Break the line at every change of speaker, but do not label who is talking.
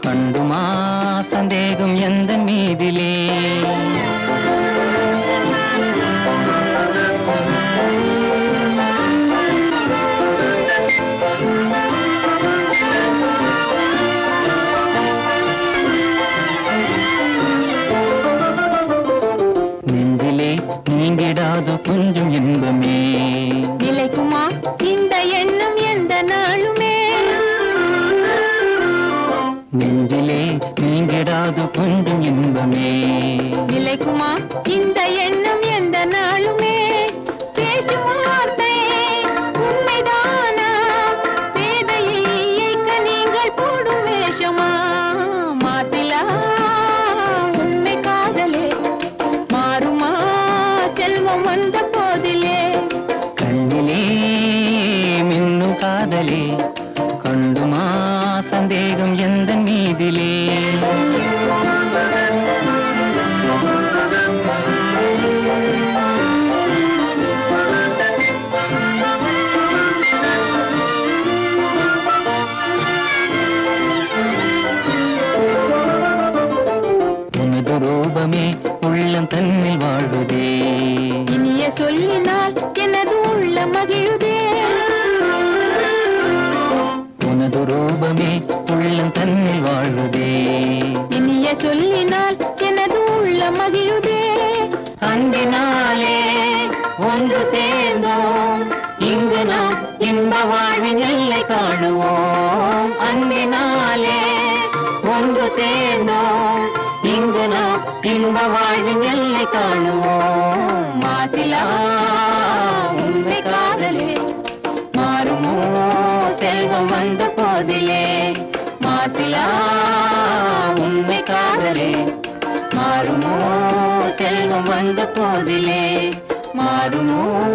கண்டுமா சந்தேகம் எந்த மீதிலே? நெஞ்சிலே நீங்கிடாது கொஞ்சம் இன்பமே.
நிலைக்குமா? இந்த எண்ணம் எந்த நாளும்
நீங்கிடாது கொஞ்சம் இன்பமே.
நிலைக்குமா இந்த எண்ணம் எந்த நாளுமே? பேசும் வார்த்தை உண்மைதானா? பேதையை ஏய்க்க நீங்கள் போடும் வேஷமா? மாசிலா உண்மை காதலே. மாறுமா செல்வம் வந்த போதிலே?
கண்ணிலே மின்னும் காதலே. கண்டுமா சந்தேகம் எந்த மீதிலே? ரூபமே உள்ளம் தன்னில் வாழுதே.
இனிய சொல்லினால் எனது உள்ள மகிழுதே.
உனது ரூபமே உள்ளம் தன்னில் வாழுதே.
இனிய சொல்லினால் எனது உள்ள மகிழுதே.
அன்பினாலே ஒன்று சேர்ந்தோம். இங்கு நாம் இன்ப வாழ்வின் எல்லை காணுவோம். அன்பினாலே ஒன்று சேர்ந்தோம். இன்ப வாழ்வின் எல்லை காணுவோம் மாசிலா உண்மை காதலே. மாறுமோ? செல்வம் வந்த போதிலே. மாசிலா உண்மை காதலே. மாறுமோ? செல்வம் வந்த போதிலே. மாறுமோ?